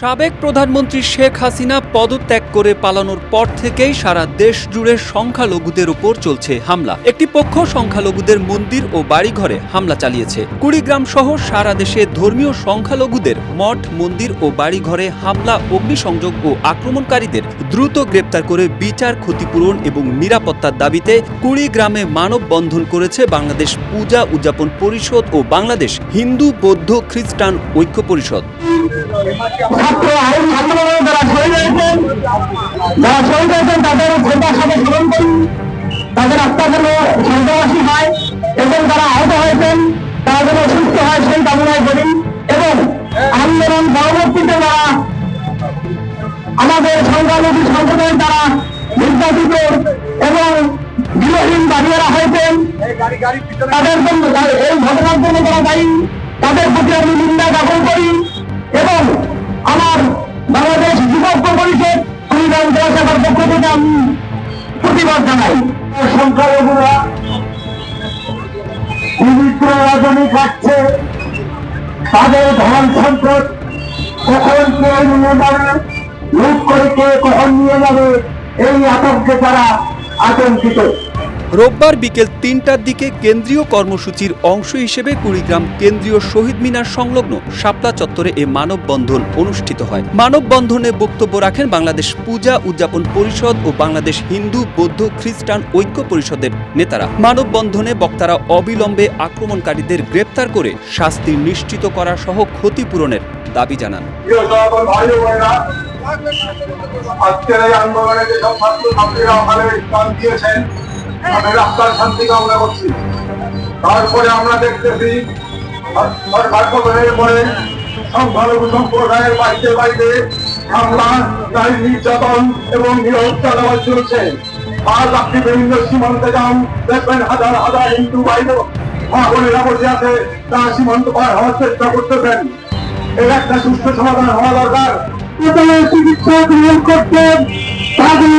সাবেক প্রধানমন্ত্রী শেখ হাসিনা পদত্যাগ করে পালানোর পর থেকেই সারা দেশ জুড়ে সংখ্যালঘুদের উপর চলছে হামলা। একটি পক্ষ সংখ্যালঘুদের মন্দির ও বাড়িঘরে হামলা চালিয়েছে। কুড়িগ্রাম সহ সারা দেশে ধর্মীয় সংখ্যালঘুদের মঠ, মন্দির ও বাড়িঘরে হামলা, অগ্নিসংযোগ ও আক্রমণকারীদের দ্রুত গ্রেপ্তার করে বিচার ক্ষতিপূরণ এবং নিরাপত্তার দাবিতে কুড়িগ্রামে মানববন্ধন করেছে বাংলাদেশ পূজা উদযাপন পরিষদ ও বাংলাদেশ হিন্দু, বৌদ্ধ, খ্রিস্টান ঐক্য পরিষদ। ছাত্র আইন আন্দোলনে যারা শহীদ হয়েছেন তাদের শ্রদ্ধার সাথে স্মরণ করি। তাদের আত্মা যেন স্বর্গবাসী হয় এবং যারা আহত হয়েছেন, তারা যেন সুস্থ হয় সেই কামনায় করি। এবং আন্দোলন পরবর্তীতে যারা আমাদের সংখ্যালঘু সম্প্রদায়ের দ্বারা নির্যাতিত এবং গৃহহীন বাড়িয়েরা হয়েছেন, তাদের জন্য এই ঘটনার জন্য যারা দায়ী, তাদের প্রতি আমি নিন্দা জ্ঞাপন করি। এবং আমার বাংলাদেশ যুবক পরিষদ কুড়িগ্রাম জেলা পক্ষ থেকে আমি প্রতিবাদ জানাই। সংখ্যালঘুরা রজনী কাটছে তাদের ধন সম্পদ কখন কে নিয়ে যাবে, লুট করে কে কখন নিয়ে যাবে, এই আতঙ্কে তারা আতঙ্কিত। রোববার বিকেল তিনটার দিকে কেন্দ্রীয় কর্মসূচির অংশ হিসেবে কুড়িগ্রাম কেন্দ্রীয় শহীদ মিনার সংলগ্ন শাপলা চত্বরে এ মানববন্ধন অনুষ্ঠিত হয়। মানববন্ধনে বক্তব্য রাখেন বাংলাদেশ পূজা উদযাপন পরিষদ ও বাংলাদেশ হিন্দু, বৌদ্ধ, খ্রিস্টান ঐক্য পরিষদের নেতারা। মানববন্ধনে বক্তারা অবিলম্বে আক্রমণকারীদের গ্রেপ্তার করে শাস্তি নিশ্চিত করা সহ ক্ষতিপূরণের দাবি জানান। আজকের এই আন্দোলনে যেসব ছাত্র ছাত্রীরা ওখানে প্রাণ দিয়েছেন আমি রাস্তার শান্তি কামনা করছি। তারপরে আমরা দেখতেছি সংখ্যালঘু সম্প্রদায়ের বাড়িতে বাড়িতে হামলা, নারী নির্যাতন এবং নিরহত্যা চলছে। আজ আপনি বিভিন্ন সীমান্তে যান, দেখবেন হাজার হাজার হিন্দু বসে আছে সীমান্ত পার হওয়ার চেষ্টা করতেছেন। এর একটা সুস্থ সমাধান হওয়া দরকার। চিকিৎসা গ্রহণ তাদের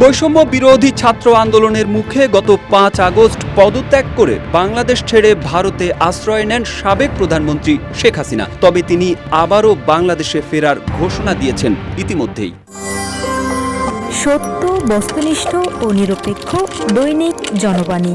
বৈষম্য বিরোধী ছাত্র আন্দোলনের মুখে গত পাঁচ আগস্ট পদত্যাগ করে বাংলাদেশ ছেড়ে ভারতে আশ্রয় নেন সাবেক প্রধানমন্ত্রী শেখ হাসিনা। তবে তিনি আবারও বাংলাদেশে ফেরার ঘোষণা দিয়েছেন ইতিমধ্যেই। সত্য, বস্তুনিষ্ঠ ও নিরপেক্ষ দৈনিক জনবাণী।